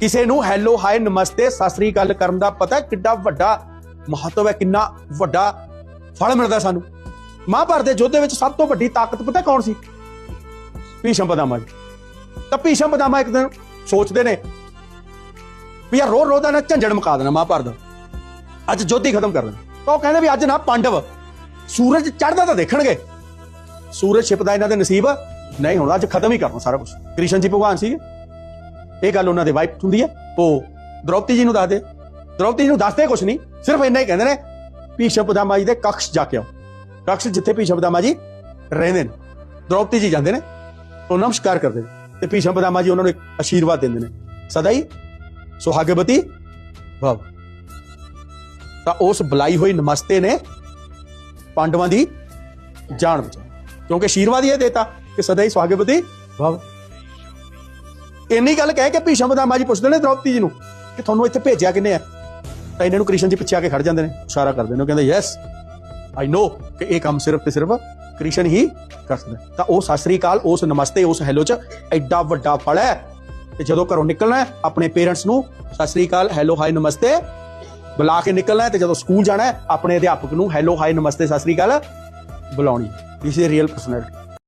ਕਿਸੇ ਨੂੰ hello hi ਨਮਸਤੇ, ਸਤਿ ਸ੍ਰੀ ਅਕਾਲ ਕਰਨ ਦਾ ਪਤਾ ਕਿੱਡਾ ਵੱਡਾ ਮਹੱਤਵ ਹੈ, ਕਿੰਨਾ ਵੱਡਾ ਫਲ ਮਿਲਦਾ ਸਾਨੂੰ। ਮਹਾਭਾਰਤ ਦੇ ਯੁੱਧ ਦੇ ਵਿੱਚ ਸਭ ਤੋਂ ਵੱਡੀ ਤਾਕਤ ਪਤਾ ਕੌਣ ਸੀ? ਭੀਸ਼ਮ ਪਦਾਮਾ ਜੀ। ਤਾਂ ਭੀਸ਼ਮ ਪਦਾਮਾ ਇੱਕ ਦਿਨ ਸੋਚਦੇ ਨੇ ਵੀ ਯਾਰ ਰੋ ਰੋ ਦਾ ਨਾ ਝੰਜੜ ਮੁਕਾ ਦੇਣਾ ਮਹਾਭਾਰਤ ਦਾ। ਅੱਜ ਜੋਤੀ ਹੀ ਖਤਮ ਕਰ ਦੇਣਾ ਤਾਂ ਉਹ ਕਹਿੰਦੇ ਵੀ ਅੱਜ ਨਾ ਪਾਂਡਵ ਸੂਰਜ ਚੜਦਾ ਤਾਂ ਦੇਖਣਗੇ। ਸੂਰਜ ਛਿਪਦਾ ਇਹਨਾਂ ਦੇ ਨਸੀਬ। ਨਹੀਂ ਹੋਣਾ ਅੱਜ ਖਤਮ ਹੀ ਕਰਨਾ ਸਾਰਾ ਕੁਝ ਕ੍ਰਿਸ਼ਨ ਜੀ ਭਗਵਾਨ ਸੀ ਇਹ ਗੱਲ ਉਹਨਾਂ ਦੇ ਵਾਈਫ ਹੁੰਦੀ ਹੈ। ਉਹ ਦ੍ਰੋਪਦੀ ਜੀ ਨੂੰ ਦੱਸਦੇ ਦ੍ਰੋਪਦੀ ਜੀ ਨੂੰ ਦੱਸਦੇ ਕੁਝ ਨਹੀਂ, ਸਿਰਫ ਇੰਨਾ ਹੀ ਕਹਿੰਦੇ ਨੇ, ਭੀਸ਼ਮ ਪਦਾਮਾ ਜੀ ਦੇ ਕਕਸ਼ ਜਾ ਕੇ ਆਓ। ਕਕਸ਼ ਜਿੱਥੇ ਭੀਸ਼ਮ ਪਦਾਮਾ ਜੀ ਰਹਿੰਦੇ ਨੇ। ਦ੍ਰੋਪਦੀ ਜੀ ਜਾਂਦੇ ਨੇ, ਉਹ ਨਮਸਕਾਰ ਕਰਦੇ ਨੇ ਤੇ ਭੀਸ਼ਮ ਜੀ ਉਹਨਾਂ ਨੂੰ ਇੱਕ ਆਸ਼ੀਰਵਾਦ ਦਿੰਦੇ ਨੇ। ਸਦਾ ਹੀ ਸੁਹਾਗਵਤੀ ਭਵ। ਤਾਂ ਉਸ ਬੁਲਾਈ ਹੋਈ ਨਮਸਤੇ ਨੇ ਪਾਂਡਵਾਂ ਦੀ ਜਾਨ ਬਚਾਈ। ਕਿਉਂਕਿ ਆਸ਼ੀਰਵਾਦ ਹੀ ਇਹ ਦੇਤਾ ਕਿ ਸਦਾ ਹੀ ਸੁਹਾਗਵਤੀ ਭਵ। ਇੰਨੀ ਗੱਲ ਕਹਿ ਕੇ ਭੀਸ਼ਮ ਪਦਾਮਾ ਜੀ ਪੁੱਛਦੇ ਨੇ ਦ੍ਰੋਪਦੀ ਜੀ ਨੂੰ ਕਿ ਤੁਹਾਨੂੰ ਇੱਥੇ ਭੇਜਿਆ ਕਿਨੇ ਆ? ਤਾਂ ਇਹਨਾਂ ਨੂੰ ਕ੍ਰਿਸ਼ਨ ਜੀ ਪਿੱਛੇ ਆ ਕੇ ਖੜ ਜਾਂਦੇ ਨੇ, ਇਸ਼ਾਰਾ ਕਰਦੇ ਨੇ, ਉਹ ਕਹਿੰਦੇ ਯੈਸ ਆਈ ਨੋ ਕਿ ਇਹ ਕੰਮ ਸਿਰਫ ਤੇ ਸਿਰਫ ਕ੍ਰਿਸ਼ਨ ਹੀ ਕਰ ਸਕਦਾ ਤਾਂ ਉਹ, ਸਤਿ ਸ੍ਰੀ ਅਕਾਲ, ਉਸ ਨਮਸਤੇ, ਉਸ ਹੈਲੋ ਚ ਐਡਾ ਵੱਡਾ ਫਲ ਹੈ ਤੇ ਜਦੋਂ ਘਰੋਂ ਨਿਕਲਣਾ ਆਪਣੇ ਪੇਰੈਂਟਸ ਨੂੰ ਸਤਿ ਸ੍ਰੀ ਅਕਾਲ ਹੈਲੋ ਹਾਈ ਨਮਸਤੇ ਬੁਲਾ ਕੇ ਨਿਕਲਣਾ ਹੈ ਤੇ ਜਦੋਂ ਸਕੂਲ ਜਾਣਾ ਆਪਣੇ ਅਧਿਆਪਕ ਨੂੰ ਹੈਲੋ ਹਾਈ ਨਮਸਤੇ, ਸਤਿ ਸ੍ਰੀ ਅਕਾਲ ਬੁਲਾਉਣੀ ਇਸ ਇਜ਼ ਰੀਅਲ ਪਰਸਨੈਲਿਟੀ